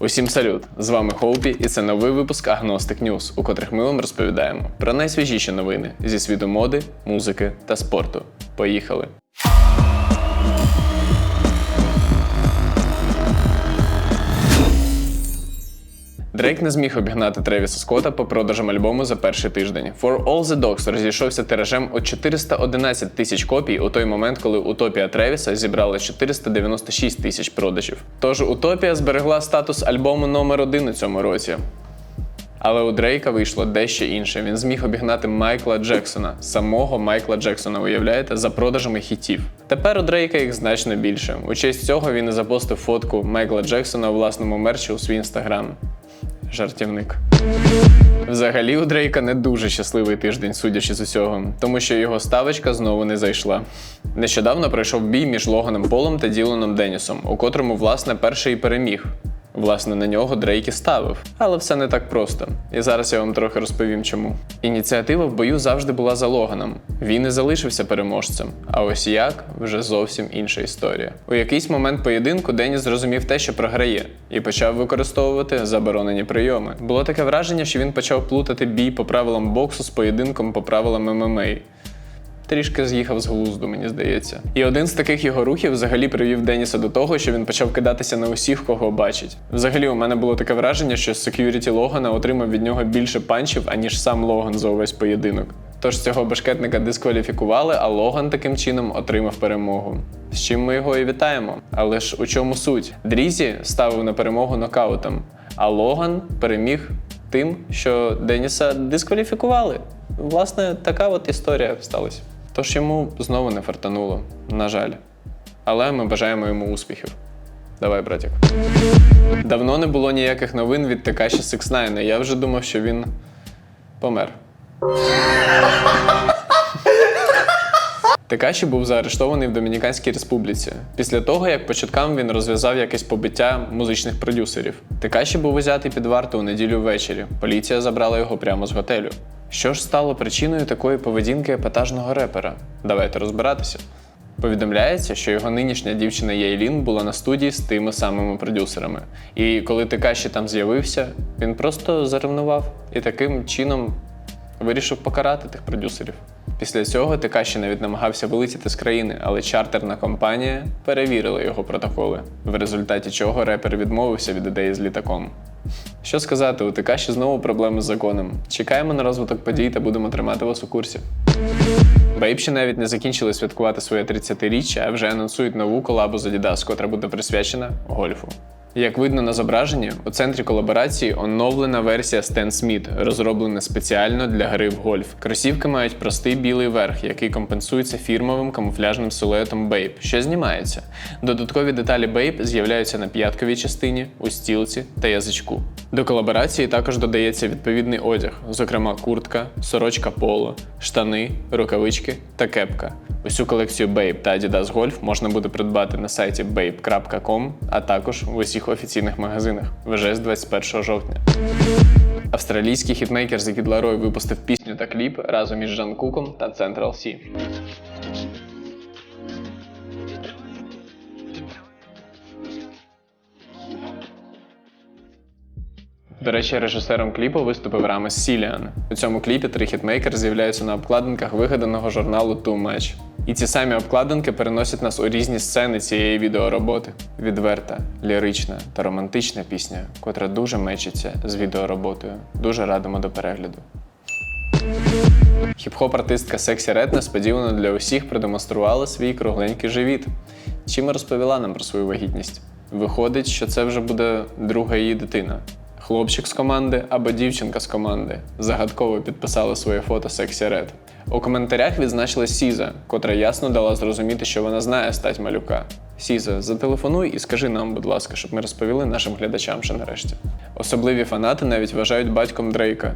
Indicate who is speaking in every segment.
Speaker 1: Усім салют! З вами Хоупі, і це новий випуск Agnostic News, у котрих ми вам розповідаємо про найсвіжіші новини зі світу моди, музики та спорту. Поїхали! Дрейк не зміг обігнати Тревіса Скотта по продажам альбому за перший тиждень. For All The Dogs розійшовся тиражем у 411 тисяч копій у той момент, коли Утопія Тревіса зібрала 496 тисяч продажів. Тож Утопія зберегла статус альбому номер один у цьому році. Але у Дрейка вийшло дещо інше. Він зміг обігнати Майкла Джексона, самого Майкла Джексона, уявляєте, за продажами хітів. Тепер у Дрейка їх значно більше. У честь цього він і запостив фотку Майкла Джексона у власному мерчі у свій інстаграм. Жартівник. Взагалі у Дрейка не дуже щасливий тиждень, судячи з усього, тому що його ставочка знову не зайшла. Нещодавно пройшов бій між Логаном Полом та Діланом Денісом, у котрому, власне, перший переміг. Власне, на нього Дрейк і ставив. Але все не так просто. І зараз я вам трохи розповім чому. Ініціатива в бою завжди була за Логаном. Він і залишився переможцем. А ось як вже зовсім інша історія. У якийсь момент поєдинку Деніс зрозумів те, що програє, і почав використовувати заборонені прийоми. Було таке враження, що він почав плутати бій по правилам боксу з поєдинком по правилам ММА. Трішки з'їхав з глузду, мені здається. І один з таких його рухів взагалі привів Деніса до того, що він почав кидатися на усіх, кого бачить. Взагалі, у мене було таке враження, що сек'юріті Логана отримав від нього більше панчів, аніж сам Логан за увесь поєдинок. Тож цього башкетника дискваліфікували, а Логан таким чином отримав перемогу. З чим ми його і вітаємо. Але ж у чому суть? Дрізі ставив на перемогу нокаутом, а Логан переміг тим, що Деніса дискваліфікували. Власне, така от історія сталася. Тож йому знову не фартануло, на жаль. Але ми бажаємо йому успіхів. Давай, братік. Давно не було ніяких новин від Текаші 69. Я вже думав, що він помер. Текаші був заарештований в Домініканській республіці після того, як по чуткам він розв'язав якесь побиття музичних продюсерів. Текаші був узятий під варту у неділю ввечері. Поліція забрала його прямо з готелю. Що ж стало причиною такої поведінки епатажного репера? Давайте розбиратися. Повідомляється, що його нинішня дівчина Єйлін була на студії з тими самими продюсерами. І коли Текаші там з'явився, він просто заревнував і таким чином вирішив покарати тих продюсерів. Після цього Текаші навіть намагався вилетіти з країни, але чартерна компанія перевірила його протоколи, в результаті чого репер відмовився від ідеї з літаком. Що сказати, у Текаші знову проблеми з законом. Чекаємо на розвиток подій та будемо тримати вас у курсі. Бейб ще навіть не закінчили святкувати своє 30-річчя, а вже анонсують нову колабу з Adidas, котра буде присвячена гольфу. Як видно на зображенні, у центрі колаборації оновлена версія Stan Smith, розроблена спеціально для гри в гольф. Кросівки мають простий білий верх, який компенсується фірмовим камуфляжним силуетом Bape, що знімається. Додаткові деталі Bape з'являються на п'ятковій частині, у стілці та язичку. До колаборації також додається відповідний одяг, зокрема куртка, сорочка поло, штани, рукавички та кепка. Усю колекцію Bape та Adidas Golf можна буде придбати на сайті bape.com, а також в усіх офіційних магазинах вже з 21 жовтня. Австралійський хітмейкер Kid Laroi випустив пісню та кліп разом із Жан Куком та Central C. До речі, режисером кліпу виступив Рамес Сіліан. У цьому кліпі три хітмейкери з'являються на обкладинках вигаданого журналу Too Much. І ці самі обкладинки переносять нас у різні сцени цієї відеороботи. Відверта, лірична та романтична пісня, котра дуже мечиться з відеороботою. Дуже радимо до перегляду. Хіп-хоп-артистка Сексі Ред несподівано для усіх продемонструвала свій кругленький живіт. Чим розповіла нам про свою вагітність. Виходить, що це вже буде друга її дитина. Хлопчик з команди або дівчинка з команди загадково підписала своє фото Сексі Ред. У коментарях відзначила Сіза, котра ясно дала зрозуміти, що вона знає стать малюка. Сіза, зателефонуй і скажи нам, будь ласка, щоб ми розповіли нашим глядачам ще нарешті. Особливі фанати навіть вважають батьком Дрейка.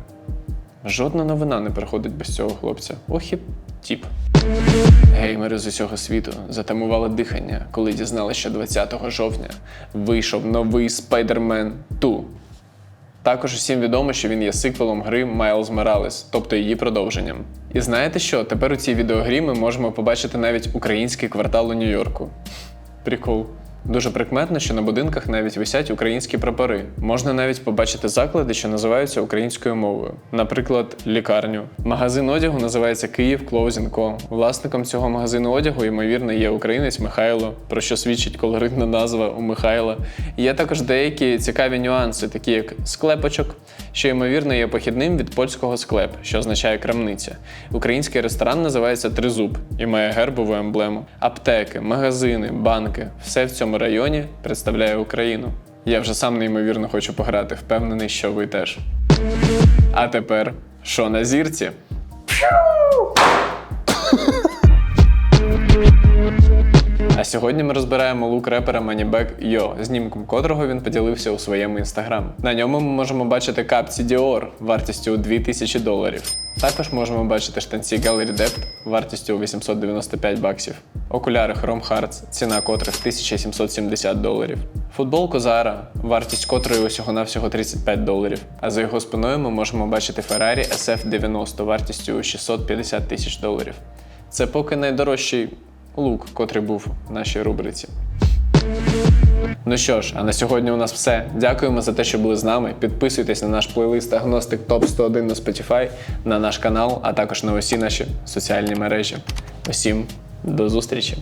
Speaker 1: Жодна новина не приходить без цього хлопця. Ох і тіп. Геймери з усього світу затамували дихання, коли дізналися, що 20 жовтня вийшов новий Spider-Man 2. Також усім відомо, що він є сиквелом гри Miles Morales, тобто її продовженням. І знаєте що? Тепер у цій відеогрі ми можемо побачити навіть український квартал у Нью-Йорку. Прикол. Дуже прикметно, що на будинках навіть висять українські прапори. Можна навіть побачити заклади, що називаються українською мовою. Наприклад, лікарню. Магазин одягу називається Київ Co. Власником цього магазину одягу, ймовірно, є українець Михайло, про що свідчить колоритна назва у Михайла. Є також деякі цікаві нюанси, такі як склепочок, що ймовірно є похідним від польського склеп, що означає крамниця. Український ресторан називається Тризуб і має гербову емблему. Аптеки, магазини, банки все в цьому районі представляє Україну. Я вже сам неймовірно хочу пограти, впевнений, що ви теж. А тепер що на зірці? А сьогодні ми розбираємо лук репера Moneybag Yo, знімком котрого він поділився у своєму інстаграм. На ньому ми можемо бачити капці Dior вартістю у 2000 доларів. Також можемо бачити штанці Gallery Depth вартістю у 895 баксів. Окуляри Chrome Hearts, ціна котрих 1770 доларів. Футболку Zara, вартість котрої усього-навсього 35 доларів. А за його спиною ми можемо бачити Ferrari SF90 вартістю у 650 тисяч доларів. Це поки найдорожчий лук, котрий був в нашій рубриці. Ну що ж, а на сьогодні у нас все. Дякуємо за те, що були з нами. Підписуйтесь на наш плейлист Агностик Топ 101 на Spotify, на наш канал, а також на усі наші соціальні мережі. Усім до зустрічі!